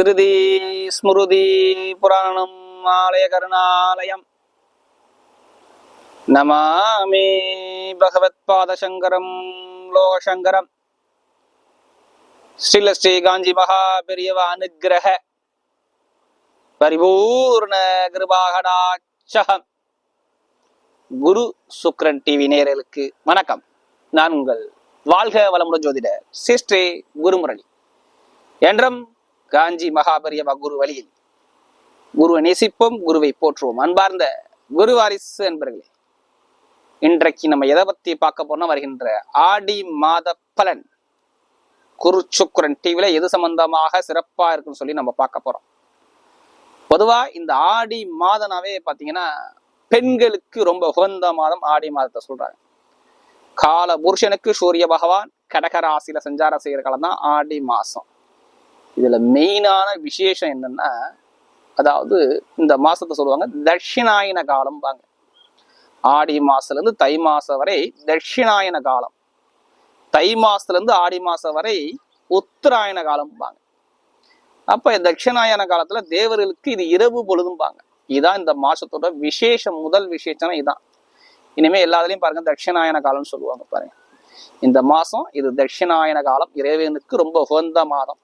ஸ்ருதி ஸ்மிருதி புராணம் ஆலய கருணாலயம். நமாமி பகவத் பாதசங்கரம் லோகசங்கரம். ஸ்ரீல ஸ்ரீ காஞ்சி மகா பெரியவ அனுகிரக பரிபூர்ண கிருபாகடாட்சகம். குரு சுக்ரன் டிவி நேரலுக்கு வணக்கம். நான் உங்கள் வாழ்க வளமுடன் ஜோதிட சிஸ்ரீ குருமுரளி. என்றும் காஞ்சி மகாபரியவ குரு வழியில் குருவை நேசிப்போம் குருவை போற்றுவோம். அன்பார்ந்த குரு வாரிசு என்பர்களே இன்றைக்கு நம்ம எதை பத்தி பார்க்க போனா வருகின்ற ஆடி மாத பலன். குரு சுக்ரன் டிவில எது சம்பந்தமாக சிறப்பா இருக்குன்னு சொல்லி நம்ம பார்க்க போறோம். பொதுவா இந்த ஆடி மாதனாவே பாத்தீங்கன்னா பெண்களுக்கு ரொம்ப உகந்த மாதம் ஆடி மாதத்தை சொல்றாங்க. கால புருஷனுக்கு சூரிய பகவான் கடகராசியில சஞ்சாரம் செய்யற காலம் தான் ஆடி மாசம். இதுல மெயினான விசேஷம் என்னன்னா அதாவது இந்த மாசத்தை சொல்லுவாங்க தட்சிணாயன காலம்பாங்க. ஆடி மாசத்துல இருந்து தை மாசம் வரை தட்சிணாயன காலம். தை மாசத்துல இருந்து ஆடி மாசம் வரை உத்தராயண காலம்பாங்க. அப்ப தட்சிணாயன காலத்துல தேவர்களுக்கு இது இரவு பொழுதும்பாங்க. இதான் இந்த மாசத்தோட விசேஷம் முதல் விசேஷம்னா இதான். இனிமே எல்லாத்துலயும் பாருங்க தட்சிணாயன காலம்னு சொல்லுவாங்க பாருங்க. இந்த மாசம் இது தட்சிணாயன காலம். இறைவனுக்கு ரொம்ப உகந்த மாதம்.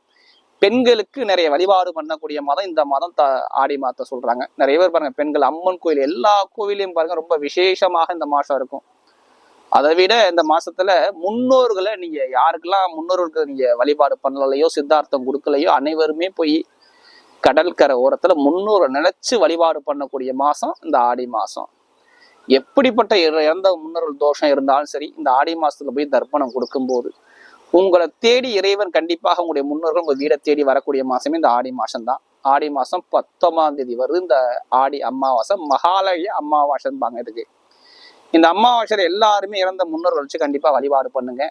பெண்களுக்கு நிறைய வழிபாடு பண்ணக்கூடிய மதம் இந்த மாதம் த ஆடி மாதத்தை சொல்றாங்க. நிறைய பேர் பாருங்க பெண்கள் அம்மன் கோயில் எல்லா கோவிலையும் பாருங்க ரொம்ப விசேஷமாக இந்த மாசம் இருக்கும். அதை விட இந்த மாசத்துல முன்னோர்களை நீங்க யாருக்கெல்லாம் முன்னோர்களுக்கு நீங்க வழிபாடு பண்ணலையோ சித்தார்த்தம் கொடுக்கலையோ அனைவருமே போய் கடற்கரை ஓரத்துல முன்னோரை நினைச்சு வழிபாடு பண்ணக்கூடிய மாசம் இந்த ஆடி மாசம். எப்படிப்பட்ட இறந்த முன்னோர்கள் தோஷம் இருந்தாலும் சரி இந்த ஆடி மாசத்துல போய் தர்ப்பணம் கொடுக்கும்போது உங்களை தேடி இறைவன் கண்டிப்பாக உங்களுடைய முன்னோர்கள் உங்கள் வீடை தேடி வரக்கூடிய மாசமே இந்த ஆடி மாசம் தான் ஆடி மாசம் பத்தொன்பதாம் தேதி வருது. இந்த ஆடி அமாவாசை மகாலய அமாவாசைம்பாங்க இதுக்கு. இந்த அமாவாசையில எல்லாருமே இறந்த முன்னோர்கள் வச்சு கண்டிப்பா வழிபாடு பண்ணுங்க.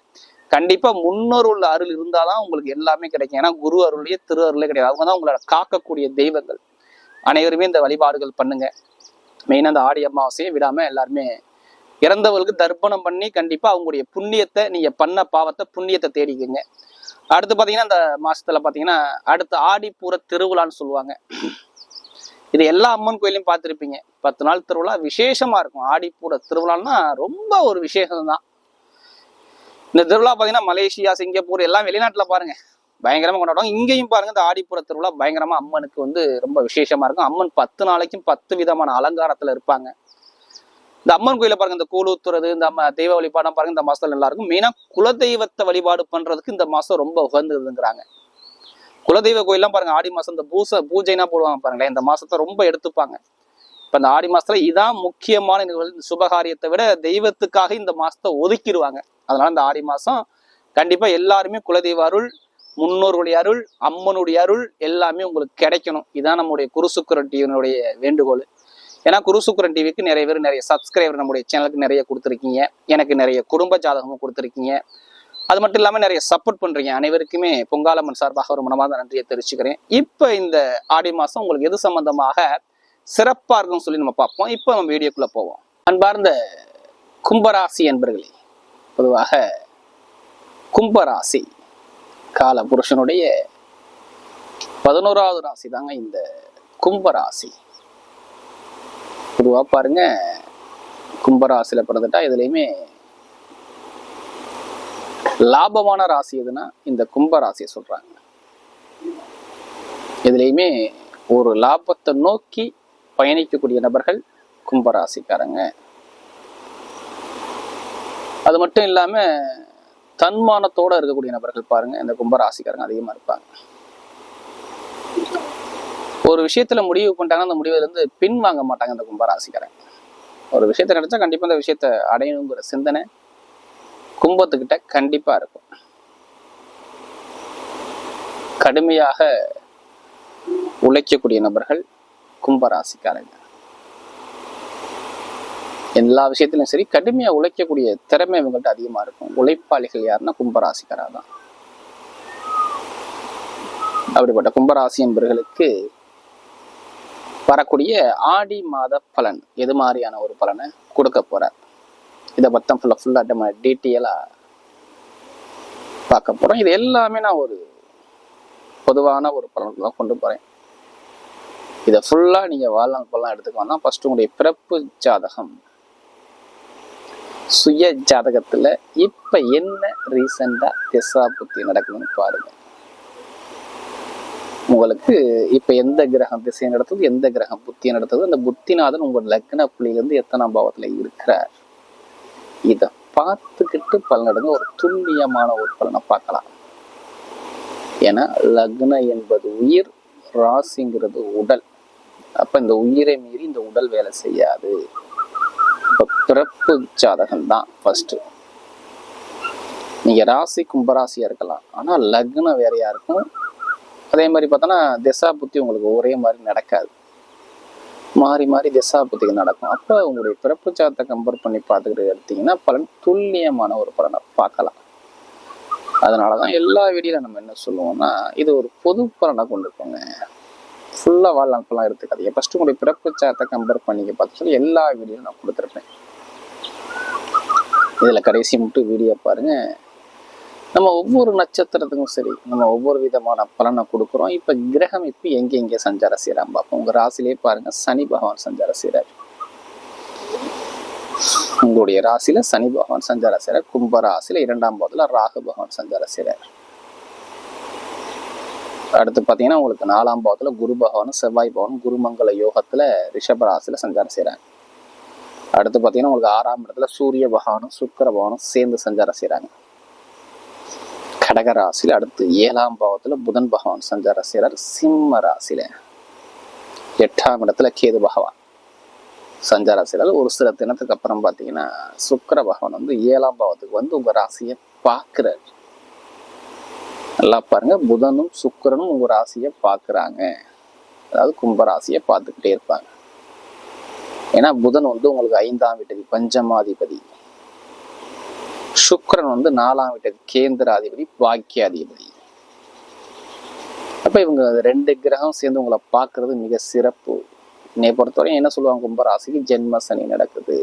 கண்டிப்பா முன்னோர்கள் அருள் இருந்தாதான் உங்களுக்கு எல்லாமே கிடைக்கும். ஏன்னா குரு அருளையே திரு அருளே கிடையாது. அவங்க தான் உங்களோட காக்கக்கூடிய தெய்வங்கள். அனைவருமே இந்த வழிபாடுகள் பண்ணுங்க. மெயினாக அந்த ஆடி அமாவாசையை விடாம எல்லாருமே இறந்தவர்களுக்கு தர்ப்பணம் பண்ணி கண்டிப்பாக அவங்களுடைய புண்ணியத்தை நீங்கள் பண்ண பாவத்தை புண்ணியத்தை தேடிக்கங்க. அடுத்து பார்த்தீங்கன்னா அந்த மாதத்தில் பார்த்தீங்கன்னா அடுத்து ஆடிப்பூர திருவிழான்னு சொல்லுவாங்க. இது எல்லா அம்மன் கோயிலையும் பார்த்துருப்பீங்க. பத்து நாள் திருவிழா விசேஷமாக இருக்கும். ஆடிப்பூர திருவிழான்னா ரொம்ப ஒரு விசேஷம் தான் இந்த திருவிழா பார்த்தீங்கன்னா மலேசியா சிங்கப்பூர் எல்லாம் வெளிநாட்டில் பாருங்க. பயங்கரமாக கொண்டாடுவாங்க. இங்கேயும் பாருங்க இந்த ஆடிப்புற திருவிழா பயங்கரமாக அம்மனுக்கு வந்து ரொம்ப விசேஷமாக இருக்கும். அம்மன் பத்து நாளைக்கும் பத்து விதமான அலங்காரத்தில் இருப்பாங்க. இந்த அம்மன் கோயில பாருங்க இந்த கூழூத்துறது இந்த அம்ம தெய்வ வழிபாடம் பாருங்க இந்த மாசத்துல நல்லா இருக்கும் மெயினா குலதெய்வத்தை வழிபாடு பண்றதுக்கு இந்த மாசம் ரொம்ப உகந்ததுங்கிறாங்க. குலதெய்வ கோயிலாம் பாருங்க ஆடி மாசம் இந்த பூசை பூஜைனா போடுவாங்க பாருங்களேன் இந்த மாசத்தை ரொம்ப எடுத்துப்பாங்க. இப்ப இந்த ஆடி மாசத்துல இதான் முக்கியமான நிகழ்வு. சுபகாரியத்தை விட தெய்வத்துக்காக இந்த மாசத்தை ஒதுக்கிடுவாங்க. அதனால இந்த ஆடி மாசம் கண்டிப்பா எல்லாருமே குலதெய்வ அருள் முன்னோர்களுடைய அருள் அம்மனுடைய அருள் எல்லாமே உங்களுக்கு கிடைக்கணும். இதான் நம்முடைய குருசுக்குரட்டியனுடைய வேண்டுகோள். ஏன்னா குருசுக்குரன் டிவிக்கு நிறைய பேர் நிறைய சப்ஸ்கிரைபர் நம்முடைய சேனலுக்கு நிறைய கொடுத்துருக்கீங்க. எனக்கு நிறைய குடும்ப ஜாதகமும் கொடுத்துருக்கீங்க. அது மட்டும் இல்லாமல் நிறைய சப்போர்ட் பண்றீங்க. அனைவருக்குமே பொங்காலம்மன் சார்பாக ஒரு மனமார்ந்த நன்றியை தெரிவிச்சுக்கிறேன். இப்போ இந்த ஆடி மாசம் உங்களுக்கு எது சம்பந்தமாக சிறப்பா இருக்கும்னு சொல்லி நம்ம பார்ப்போம். இப்போ நம்ம வீடியோக்குள்ள போவோம். அன்பார்ந்த கும்பராசி என்பர்களே பொதுவாக கும்பராசி கால புருஷனுடைய பதினோராவது ராசி தாங்க இந்த கும்பராசி. பொதுவாக பாருங்க கும்பராசியில் பிறந்துட்டா இதுலயுமே லாபமான ராசி எதுனா இந்த கும்பராசியை சொல்றாங்க. இதுலயுமே ஒரு லாபத்தை நோக்கி பயணிக்கக்கூடிய நபர்கள் கும்பராசிக்காரங்க அது மட்டும் இல்லாம தன்மானத்தோட இருக்கக்கூடிய நபர்கள் பாருங்க இந்த கும்பராசிக்காரங்க அதிகமா இருப்பாங்க. ஒரு விஷயத்துல முடிவு பண்ணிட்டாங்கன்னா அந்த முடிவுல இருந்து பின் வாங்க மாட்டாங்க அந்த கும்பராசிக்காரன் ஒரு விஷயத்த நினைச்சா கண்டிப்பா அந்த விஷயத்த அடையணுங்கிற சிந்தனை கும்பத்துக்கிட்ட கண்டிப்பா இருக்கும். கடுமையாக உழைக்கக்கூடிய நபர்கள் கும்பராசிக்காரங்க. எல்லா விஷயத்திலும் சரி கடுமையா உழைக்கக்கூடிய திறமை இவங்கள்ட்ட அதிகமா இருக்கும். உழைப்பாளிகள் யாருன்னா கும்பராசிக்காரா தான். அப்படிப்பட்ட கும்பராசி என்பவர்களுக்கு வரக்கூடிய ஆடி மாத பலன் எது மாதிரியான ஒரு பலனை கொடுக்க போறார்? இதை பத்தம் ஃபுல்லாக ஃபுல்லாக நம்ம டீட்டெயிலாக பார்க்க போகிறோம் இது எல்லாமே நான் ஒரு பொதுவான ஒரு பலனுக்குலாம் கொண்டு போகிறேன் இதை ஃபுல்லாக நீங்கள் வாழ்நாள் பலன் எடுத்துக்கோன்னா ஃபஸ்ட்டு உங்களுடைய பிறப்பு ஜாதகம். சுய ஜாதகத்தில் இப்போ என்ன ரீசெண்டாக திசா புத்தி நடக்குதுன்னு பாருங்கள் உங்களுக்கு இப்ப எந்த கிரகம் திசை நடத்துது எந்த கிரகம் புத்தி நடத்துது அந்த புத்திநாதன் உங்க லக்ன புள்ளியிலேருந்து எத்தனாம் பாவத்துல இருக்கிறார்? இத பார்த்துக்கிட்டு பலனடுங்க ஒரு துல்லியமான ஒரு பலனை பார்க்கலாம். ஏன்னா லக்னம் என்பது உயிர் ராசிங்கிறது உடல். அப்ப இந்த உயிரை மீறி இந்த உடல் வேலை செய்யாது. இப்போ பிறப்பு ஜாதகம் தான் ஃபர்ஸ்ட் நீங்க ராசி கும்பராசியா இருக்கலாம். ஆனா லக்னம் வேற இருக்கும். அதே மாதிரி பார்த்தோன்னா திசா புத்தி உங்களுக்கு ஒரே மாதிரி நடக்காது. மாறி மாறி திசா புத்திக்கு நடக்கும். அப்போ உங்களுடைய பிறப்பு சாத்தை கம்பேர் பண்ணி பார்த்துக்கிட்டு எடுத்தீங்கன்னா பலன் துல்லியமான ஒரு பலனை பார்க்கலாம். அதனால தான் எல்லா வீடியோவில் நம்ம என்ன சொல்லுவோம்னா இது ஒரு பொது பலனை கொண்டு போங்க ஃபுல்லாக வாழ்நாட்கள்லாம் எடுத்துக்காதீங்க. ஃபஸ்ட்டு உங்களுடைய பிறப்பு சாத்தை கம்பேர் பண்ணிக்க பார்த்து சொல்லி எல்லா வீடியோவும் நான் கொடுத்துருப்பேன். இதில் கடைசி மட்டும் வீடியோ பாருங்க. நம்ம ஒவ்வொரு நட்சத்திரத்துக்கும் சரி நம்ம ஒவ்வொரு விதமான பலனை கொடுக்குறோம். இப்போ கிரகம் இப்போ எங்கெங்கே சஞ்சார செய்கிறான் பார்ப்போம். உங்கள் ராசிலே பாருங்க சனி பகவான் சஞ்சார செய்கிறார் உங்களுடைய ராசியில சனி பகவான் சஞ்சார செய்கிறார் கும்ப ராசியில இரண்டாம் பாவத்துல ராகு பகவான் சஞ்சார செய்கிறார் அடுத்து பார்த்தீங்கன்னா உங்களுக்கு நாலாம் பாவத்தில் குரு பகவானும் செவ்வாய் பகவானும் குருமங்கல யோகத்துல ரிஷப ராசியில சஞ்சாரம் செய்கிறாங்க அடுத்து பார்த்தீங்கன்னா உங்களுக்கு ஆறாம் இடத்துல சூரிய பகவானும் சுக்கர பகவானும் சேர்ந்து சஞ்சாரம் செய்கிறாங்க கடகராசியில் அடுத்து ஏழாம் பாவத்துல புதன் பகவான் சஞ்சார செய்கிறார் சிம்ம ராசியில எட்டாம் இடத்துல கேது பகவான் சஞ்சார செய்கிறார் ஒரு சில தினத்துக்கு அப்புறம் பார்த்தீங்கன்னா சுக்கர பகவான் வந்து ஏழாம் பாவத்துக்கு வந்து உங்க ராசியை பார்க்கிறார். நல்லா பாருங்க புதனும் சுக்கரனும் உங்க ராசியை பார்க்குறாங்க. அதாவது கும்ப ராசியை பார்த்துக்கிட்டே இருப்பாங்க. ஏன்னா புதன் வந்து உங்களுக்கு ஐந்தாம் வீட்டதி பஞ்சமாதிபதி. சுக்கரன் வந்து நாலாம் வீட்டதி கேந்திராதிபதி பாக்கியாதிபதி. அப்ப இவங்க ரெண்டு கிரகம் சேர்ந்து உங்களை பார்க்கறது மிக சிறப்பு. என்னை பொறுத்தவரையும் என்ன சொல்லுவாங்க கும்பராசிக்கு? ஜென்ம சனி நடக்குது.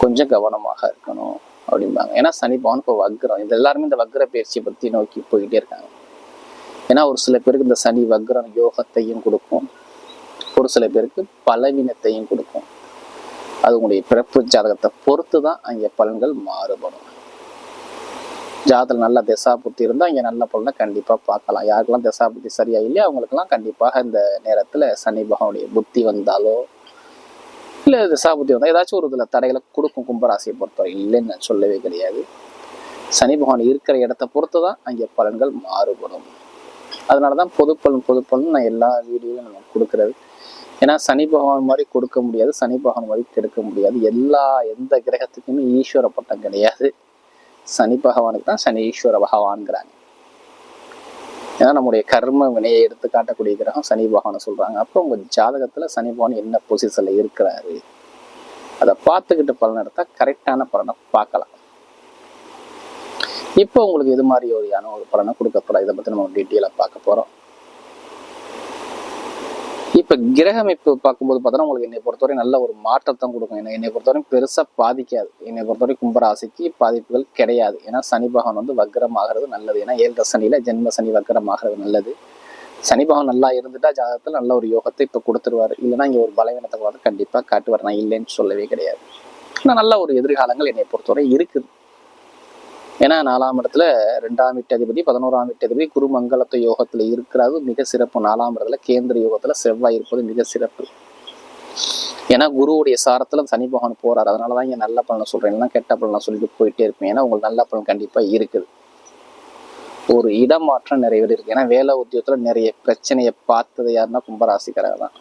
கொஞ்சம் கவனமாக இருக்கணும் அப்படிம்பாங்க. ஏன்னா சனி பவன் இப்போ வக்ரம். இது எல்லாருமே இந்த வக்ர பயிற்சியை பத்தி நோக்கி போயிட்டே இருக்காங்க. ஏன்னா ஒரு சில பேருக்கு இந்த சனி வக்ரம் யோகத்தையும் கொடுக்கும். ஒரு சில பேருக்கு பலவீனத்தையும் கொடுக்கும். அது உங்களுடைய பிறப்பு ஜாதகத்தை பொறுத்து தான் அங்கே பலன்கள் மாறுபடும். ஜாதகத்தில் நல்ல திசா புத்தி இருந்தால் இங்கே நல்ல பலனை கண்டிப்பாக பார்க்கலாம். யாருக்கெல்லாம் திசா புத்தி சரியா இல்லையா அவங்களுக்கெல்லாம் கண்டிப்பாக இந்த நேரத்தில் சனி பகவானுடைய புத்தி வந்தாலோ இல்லை திசா புத்தி வந்தால் ஏதாச்சும் ஒரு இதில் தடைகளை கொடுக்கும் கும்பராசியை பொறுத்தவரை இல்லைன்னு நான் சொல்லவே கிடையாது. சனி பகவான் இருக்கிற இடத்த பொறுத்து தான் அங்கே பலன்கள் மாறுபடும். அதனால தான் பொதுப்பலன் பொதுப்பலன் நான் எல்லா வீடியோவும் நம்ம கொடுக்குறது. ஏன்னா சனி பகவான் மாதிரி கொடுக்க முடியாது சனி பகவான் மாதிரி கெடுக்க முடியாது. எல்லா எந்த கிரகத்துக்குமே ஈஸ்வர பட்டம் கிடையாது. சனி பகவானுக்கு தான் சனி ஈஸ்வர பகவான்கிறாங்க. ஏன்னா நம்முடைய கர்ம வினையை எடுத்து காட்டக்கூடிய கிரகம் சனி பகவானை சொல்றாங்க. அப்போ உங்க ஜாதகத்துல சனி பகவான் என்ன பொசிஷன்ல இருக்கிறாரு? அதை பார்த்துக்கிட்டு பலன் எடுத்தா கரெக்டான பலனை பார்க்கலாம். இப்போ உங்களுக்கு இது மாதிரி ஒரு ஒரு பலனை கொடுக்க போறோம் இதை பத்தி நம்ம டீட்டெயிலாக பார்க்க போறோம். இப்ப கிரகம் பார்க்கும்போது பார்த்தோன்னா உங்களுக்கு என்னை பொறுத்தவரை நல்ல ஒரு மாற்றத்தை கொடுக்கும். என்னை என்னை பொறுத்தவரை பெருசா பாதிக்காது. என்னை பொறுத்தவரை கும்பராசிக்கு பாதிப்புகள் கிடையாது. ஏன்னா சனி பகவான் வந்து வக்ரம் ஆகிறது நல்லது. ஏன்னா ஏழரை சனியில ஜென்ம சனி வக்ரம் ஆகிறது நல்லது. சனி பகவான் நல்லா இருந்துட்டா ஜாதகத்தில் நல்ல ஒரு யோகத்தை இப்போ கொடுத்துருவாரு. இல்லைன்னா இங்கே ஒரு பலவீனத்தை கூட கண்டிப்பா காட்டுவார். நான் இல்லைன்னு சொல்லவே கிடையாது. ஆனால் நல்ல ஒரு எதிர்காலங்கள் என்னை பொறுத்தவரை இருக்குது. ஏன்னா நாலாம் இடத்துல ரெண்டாம் வீட்டதிபதி பதினோராம் வீட்டதிபதி குரு மங்களத்த யோகத்தில் இருக்கிறது மிக சிறப்பு. நாலாம் இடத்துல கேந்திர யோகத்தில் செவ்வாய் இருப்பது மிக சிறப்பு. ஏன்னா குருவுடைய சாரத்தில் சனி பகவான் போறாரு. அதனாலதான் இங்கே நல்ல பலனை சொல்கிறேன் இல்லைனா கெட்ட பலனை சொல்லிட்டு போயிட்டே இருப்பேன். ஏன்னா உங்களுக்கு நல்ல பலன் கண்டிப்பாக இருக்குது. ஒரு இடமாற்றம் நிறைய பேர் இருக்கு. ஏன்னா வேலை உத்தியோகத்தில் நிறைய பிரச்சனையை பார்த்தது யாருன்னா கும்பராசிக்காரர் தான்.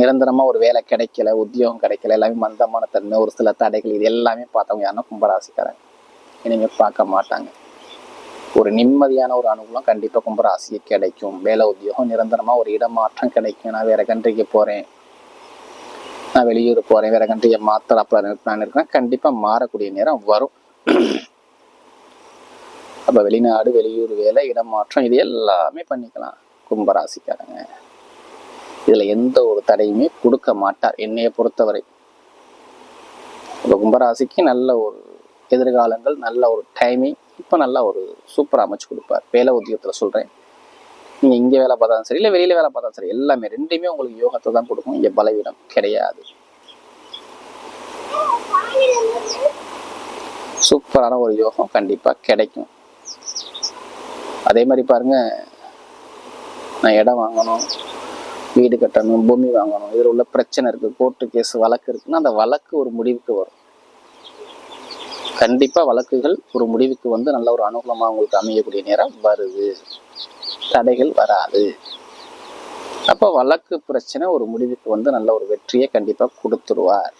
நிரந்தரமா ஒரு வேலை கிடைக்கல உத்தியோகம் கிடைக்கல எல்லாமே மந்தமான தன்மை ஒரு சில தடைகள் இது எல்லாமே பார்த்தவங்க யாருன்னா கும்பராசிக்காரங்க. இனிமே பார்க்க மாட்டாங்க. ஒரு நிம்மதியான ஒரு அனுகூலம் கண்டிப்பா கும்பராசிக்கு கிடைக்கும். வேலை உத்தியோகம் நிரந்தரமா ஒரு இடமாற்றம் கிடைக்கும். நான் வேற கண்ட்ரிக்கு போறேன். நான் வெளியூர் போறேன். வேற கண்ட்ரியை மாத்தலாம் பிளான் இருக்கேன் கண்டிப்பாக மாறக்கூடிய நேரம் வரும். அப்ப வெளிநாடு வெளியூர் வேலை இடமாற்றம் இது எல்லாமே பண்ணிக்கலாம் கும்பராசிக்காரங்க. இதுல எந்த ஒரு தடையுமே கொடுக்க மாட்டார். என்னையை பொறுத்தவரை. இப்போ கும்பராசிக்கு நல்ல ஒரு எதிர்காலங்கள் நல்ல ஒரு டைமிங் இப்போ நல்லா ஒரு சூப்பராக அமைச்சு கொடுப்பார். வேலை உத்தியோகத்தில் சொல்கிறேன் நீங்கள் இங்கே வேலை பார்த்தாலும் சரி இல்லை வெளியில் வேலை பார்த்தாலும் சரி எல்லாமே ரெண்டுமே உங்களுக்கு யோகத்தை தான் கொடுக்கும். இங்கே பலவீனம் கிடையாது. சூப்பரான ஒரு யோகம் கண்டிப்பாக கிடைக்கும். அதே மாதிரி பாருங்க நான் இடம் வாங்கணும் வீடு கட்டணும் பூமி வாங்கணும் இதில் உள்ள பிரச்சனை இருக்குது கோர்ட்டு கேஸ் வழக்கு இருக்குன்னா அந்த வழக்கு ஒரு முடிவுக்கு வரும். கண்டிப்பா வழக்குகள் ஒரு முடிவுக்கு வந்து நல்ல ஒரு அனுகூலமா உங்களுக்கு அமையக்கூடிய நேரம் வருது. தடைகள் வராது. அப்போ வழக்கு பிரச்சனை ஒரு முடிவுக்கு வந்து நல்ல ஒரு வெற்றியை கண்டிப்பா கொடுத்துருவார்.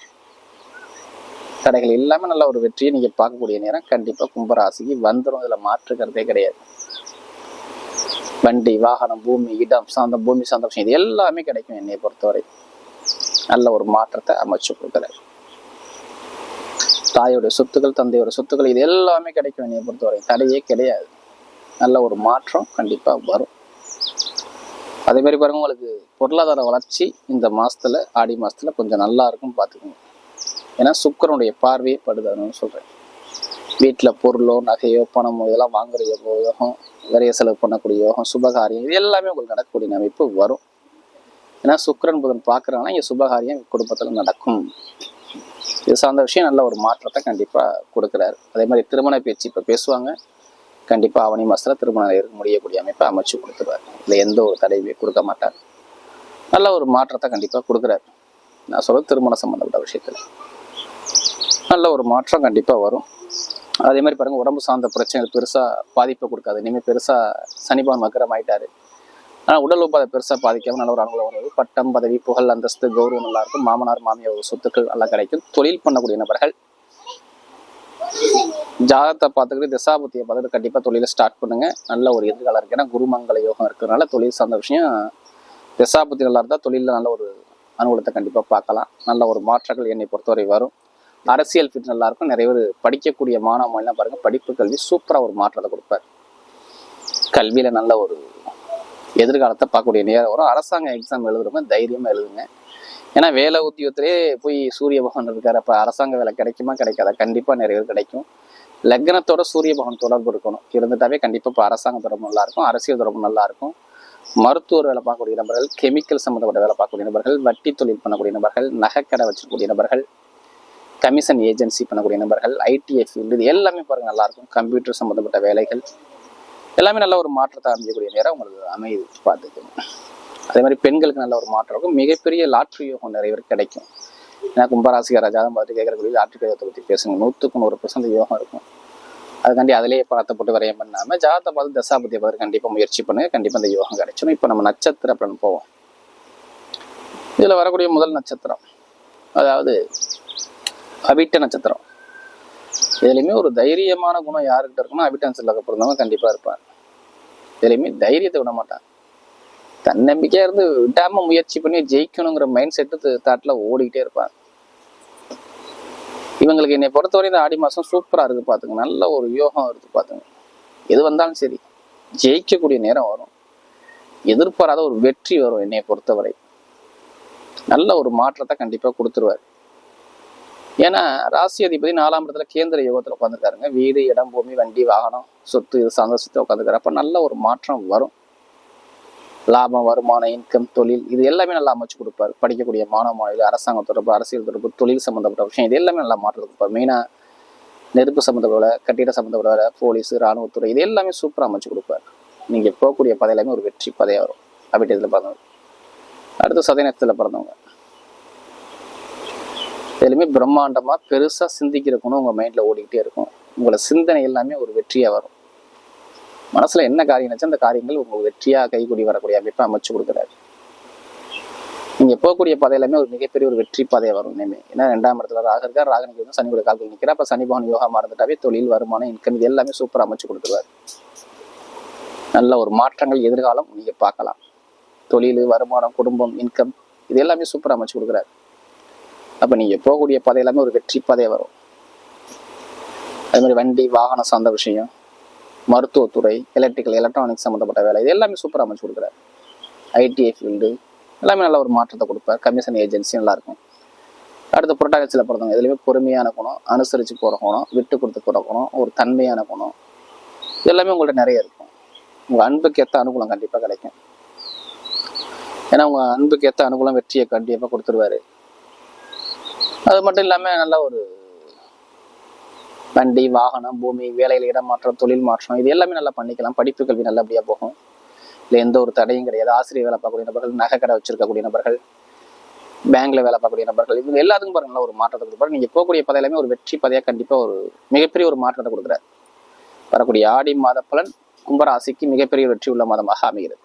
தடைகள் இல்லாம நல்ல ஒரு வெற்றியை நீங்க பார்க்கக்கூடிய நேரம் கண்டிப்பா கும்பராசிக்கு வந்துடும் இதுல மாற்றுக்கிறதே கிடையாது. வண்டி வாகனம் பூமி இடம் சார்ந்த பூமி சார்ந்த விஷயம் இது எல்லாமே கிடைக்கும் என்னை பொறுத்தவரை. நல்ல ஒரு மாற்றத்தை அமைச்சு கொடுக்குறாரு தாயோட சொத்துக்கள் தந்தையோட சொத்துக்கள் இது எல்லாமே கிடைக்கும் என்னை பொறுத்தவரை தடையே கிடையாது. நல்ல ஒரு மாற்றம் கண்டிப்பாக வரும். அதே மாதிரி பாருங்க உங்களுக்கு பொருளாதார வளர்ச்சி இந்த மாதத்தில் ஆடி மாதத்தில் கொஞ்சம் நல்லா இருக்கும் பார்த்துக்கோங்க. ஏன்னா சுக்கரனுடைய பார்வையே படுதான்னு சொல்கிறேன் வீட்டில் பொருளோ நகையோ பணமோ இதெல்லாம் வாங்குற யோகம் விரைய செலவு பண்ணக்கூடிய யோகம் சுபகாரியம் இது எல்லாமே உங்களுக்கு நடக்கக்கூடிய அமைப்பு வரும். ஏன்னா சுக்கரன் புதன் பார்க்குறாங்கன்னா இங்கே சுபகாரியம் குடும்பத்தில் நடக்கும். இது சார்ந்த விஷயம் நல்ல ஒரு மாற்றத்தை கண்டிப்பாக கொடுக்குறாரு. அதே மாதிரி திருமண பேச்சு இப்போ பேசுவாங்க. கண்டிப்பாக அவனி மாதத்தில் திருமணம் இருக்க முடியக்கூடிய அமைப்பை அமைச்சு கொடுத்துருவார். இல்லை எந்த ஒரு தடையுமே கொடுக்க மாட்டார். நல்ல ஒரு மாற்றத்தை கண்டிப்பாக கொடுக்குறாரு. நான் சொல்கிறது திருமணம் சம்மந்தப்பட்ட விஷயத்தில். நல்ல ஒரு மாற்றம் கண்டிப்பாக வரும். அதே மாதிரி பாருங்கள் உடம்பு சார்ந்த பிரச்சனைகள் பெருசாக பாதிப்பை கொடுக்காது. இனிமேல் பெருசாக சனிபான் மக்கரம் ஆயிட்டாரு ஆனால் உடல் உபாதை பெருசாக பாதிக்காமல் நல்ல ஒரு அனுகூலம் வருது பட்டம் பதவி புகழ் அந்தஸ்து கௌரவம் நல்லா இருக்கும். மாமனார் மாமியார் சொத்துக்கள் நல்லா கிடைக்கும். தொழில் பண்ணக்கூடிய நபர்கள் ஜாதகத்தை பார்த்துக்கிட்டு திசாபுத்தியை பார்த்துட்டு கண்டிப்பாக தொழிலை ஸ்டார்ட் பண்ணுங்க. நல்ல ஒரு எதிர்காலம் இருக்கு. ஏன்னா குருமங்கல யோகம் இருக்கிறதுனால தொழில் சார்ந்த விஷயம் திசாபுத்தி நல்லா இருந்தால் தொழிலில் நல்ல ஒரு அனுகூலத்தை கண்டிப்பாக பார்க்கலாம். நல்ல ஒரு மாற்றங்கள் என்னை பொறுத்தவரை வரும். அரசியல் ஃபிட் நல்லா இருக்கும். நிறைய பேர் படிக்கக்கூடிய மாணவ மாணலாம் பாருங்கள் படிப்பு கல்வி சூப்பராக ஒரு மாற்றத்தை கொடுப்பார். கல்வியில் நல்ல ஒரு எதிர்காலத்தை பார்க்கக்கூடிய நேரம் வரும். அரசாங்க எக்ஸாம் எழுதுறவங்க தைரியமாக எழுதுங்க. ஏன்னா வேலை உத்தியோகத்திலே போய் சூரிய பகவான் இருக்கார் அப்போ அரசாங்க வேலை கிடைக்குமா கிடைக்காதா? கண்டிப்பாக நிறைய பேர் கிடைக்கும். லக்னத்தோட சூரிய பகவான் தொடர்பு இருக்கணும். இருந்துட்டாவே கண்டிப்பாக இப்போ அரசாங்க தொடர்பு நல்லாயிருக்கும் அரசியல் தொடர்பு நல்லாயிருக்கும் மருத்துவர் வேலை பார்க்கக்கூடிய நபர்கள் கெமிக்கல் சம்மந்தப்பட்ட வேலை பார்க்கக்கூடிய நபர்கள் வட்டி தொழில் பண்ணக்கூடிய நபர்கள் நகைக்கடை வச்சிருக்கக்கூடிய நபர்கள் கமிஷன் ஏஜென்சி பண்ணக்கூடிய நபர்கள் ஐடிஎஃப் இது எல்லாமே பாருங்கள் நல்லாயிருக்கும் கம்ப்யூட்டர் சம்மந்தப்பட்ட வேலைகள் எல்லாமே நல்ல ஒரு மாற்றத்தை அமையக்கூடிய நேரம் உங்களுக்கு அமையுது பார்த்துக்கோங்க. அதே மாதிரி பெண்களுக்கு நல்ல ஒரு மாற்றம் இருக்கும். மிகப்பெரிய லாட்ரி யோகம் நிறைய பேர் கிடைக்கும். ஏன்னா கும்பராசிகார ஜாதகம் பார்த்து கேட்கக்கூடிய லாட்ரி யோகத்தை பற்றி பேசுங்க. நூற்றுக்கு நூறு பர்சன்ட் யோகம் இருக்கும். அதுக்காண்டி அதிலேயே பணத்தை போட்டு வரையம் பண்ணாமல் ஜாதத்தை பார்த்து தசாபதியை பார்த்து கண்டிப்பாக முயற்சி பண்ணுங்க. கண்டிப்பாக இந்த யோகம் கிடைச்சிடும் இப்போ நம்ம நட்சத்திர பலன் போவோம். இதில் வரக்கூடிய முதல் நட்சத்திரம் அதாவது அவிட்ட நட்சத்திரம். இதுலையுமே ஒரு தைரியமான குணம் யாருக்கிட்ட இருக்குன்னா அவிட்டன் செல்ல பிறந்தவங்க கண்டிப்பா இருப்பார் இதுலையுமே தைரியத்தை விட மாட்டான் தன்னம்பிக்கையாக இருந்து விடாம முயற்சி பண்ணி ஜெயிக்கணுங்கிற மைண்ட் செட்டு தாட்டில் ஓடிக்கிட்டே இருப்பார் இவங்களுக்கு என்னை பொறுத்தவரை இந்த ஆடி மாசம் சூப்பரா இருக்கு பார்த்துங்க நல்ல ஒரு யோகம் இருக்கு பார்த்துங்க எது வந்தாலும் சரி ஜெயிக்கக்கூடிய நேரம் வரும். எதிர்பாராத ஒரு வெற்றி வரும் என்னை பொறுத்தவரை. நல்ல ஒரு மாற்றத்தை கண்டிப்பா கொடுத்துருவார். ஏன்னா ராசி அதிபதி நாலாம் இடத்துல கேந்திர யோகத்தில் உட்காந்துருக்காருங்க வீடு இடம் பூமி வண்டி வாகனம் சொத்து இது சார்ந்த சொத்து உட்காந்துருக்காரு நல்ல ஒரு மாற்றம் வரும். லாபம் வருமானம் இன்கம் தொழில் இது எல்லாமே நல்லா அமைச்சு கொடுப்பாரு. படிக்கக்கூடிய மாணவ மாணவிகள் அரசாங்க தொடர்பு அரசியல் தொடர்பு தொழில் சம்பந்தப்பட்ட விஷயம் இது எல்லாமே நல்லா மாற்றம் கொடுப்பாரு. மெயினா நெருப்பு சம்மந்தப்பட்ட கட்டிட சம்மந்தப்பட்ட வேலை போலீஸ் ராணுவத்துறை இது எல்லாமே சூப்பரா அமைச்சு கொடுப்பாரு. நீங்க போகக்கூடிய பதை எல்லாமே ஒரு வெற்றி பதையாக வரும். அபிட்டத்தில் பிறந்தவங்க அடுத்து சதயநத்தில் பிறந்தவங்க. எதுலையுமே பிரம்மாண்டமா பெருசா சிந்திக்கிற குணம் உங்க மைண்ட்ல ஓடிக்கிட்டே இருக்கும். உங்களோட சிந்தனை எல்லாமே ஒரு வெற்றியா வரும். மனசுல என்ன காரியம் நினைச்சா அந்த காரியங்கள் உங்களுக்கு வெற்றியா கைகூடி வரக்கூடிய அமைப்பை அமைச்சு கொடுக்குறாரு. நீங்க போகக்கூடிய பாதையிலுமே ஒரு மிகப்பெரிய ஒரு வெற்றி பாதையாக வரும் இனிமே. ஏன்னா ரெண்டாம் இடத்துல ராக இருக்கா ராகனுக்கு வந்து சனி கூட கால்கள் நிற்கிற அப்ப சனி பகவான் யோகா மறந்துட்டாவே தொழில் வருமானம் இன்கம் இது எல்லாமே சூப்பரா அமைச்சு கொடுத்துருவார். நல்ல ஒரு மாற்றங்கள் எதிர்காலம் நீங்கள் பார்க்கலாம். தொழில் வருமானம் குடும்பம் இன்கம் இது எல்லாமே சூப்பரா அமைச்சு கொடுக்குறாரு. அப்போ நீங்கள் போகக்கூடிய பாதை எல்லாமே ஒரு வெற்றி பாதையா வரும். அது மாதிரி வண்டி வாகனம் சார்ந்த விஷயம் மருத்துவத்துறை எலக்ட்ரிக்கல் எலக்ட்ரானிக்ஸ் சம்மந்தப்பட்ட வேலை இது எல்லாமே சூப்பராக அமைச்சு கொடுக்குறாரு. ஐடிஐ ஃபீல்டு எல்லாமே நல்ல ஒரு மாற்றத்தை கொடுப்பார். கமிஷன் ஏஜென்சி நல்லாயிருக்கும் அடுத்து புரட்டாகச்சியில் பிறந்தவங்க இதுலேயுமே பொறுமையான குணம் அனுசரித்து போகிற குணம் விட்டு கொடுத்து போகிற குணம் ஒரு தன்மையான குணம் இது எல்லாமே உங்கள்ட்ட நிறைய இருக்கும். உங்கள் அன்புக்கு ஏற்ற அனுகூலம் கண்டிப்பாக கிடைக்கும். ஏன்னா உங்கள் அன்புக்கு ஏற்ற அனுகூலம் வெற்றியை கண்டிப்பாக கொடுத்துருவாரு. அது மட்டும் இல்லாமல் நல்ல ஒரு வண்டி வாகனம் பூமி வேலையில் இடம் மாற்றம் தொழில் மாற்றம் இது எல்லாமே நல்லா பண்ணிக்கலாம். படிப்பு கல்வி நல்லபடியாக போகும். இல்லை எந்த ஒரு தடையும் கிடையாது. ஆசிரியர் வேலை பார்க்கக்கூடிய நபர்கள் நகை கடை வச்சிருக்கக்கூடிய நபர்கள் பேங்க்ல வேலை பார்க்கக்கூடிய நபர்கள் இவங்க எல்லாத்துக்கும் பாருங்க நல்ல ஒரு மாற்றத்தை கொடுப்பாரு. நீங்க போகக்கூடிய பதையிலுமே ஒரு வெற்றி பதையாக கண்டிப்பா ஒரு மிகப்பெரிய ஒரு மாற்றத்தை கொடுக்குறாரு. வரக்கூடிய ஆடி மாத பலன் கும்பராசிக்கு மிகப்பெரிய வெற்றி உள்ள மாதமாக அமைகிறது.